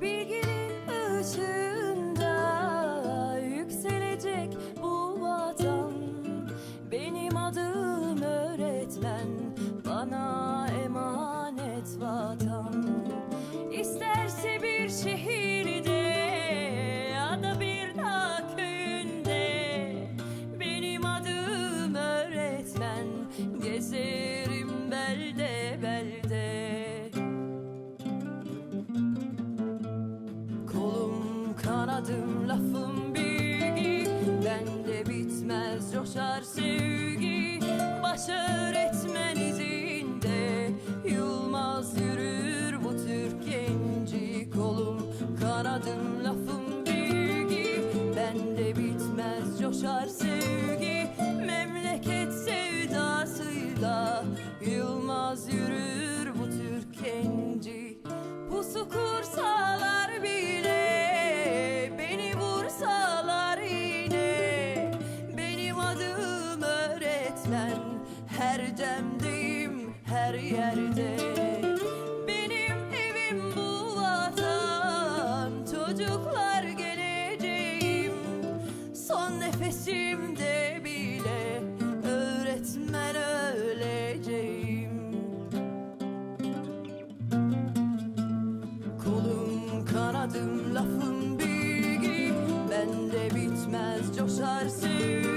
Begin anladım lafım bilgi. Bende bitmez coşar sevgi. Baş öğretmen izinde Yılmaz yürür bu Türk genci Kolum. Kanadım lafım bilgi. Bende bitmez coşar sevgi. Memleket sevdasıyla Yılmaz yürür nefesimde bile öğretmen öleceğim. Kolum kanadım lafım bilgi bende bitmez coşar sevgi.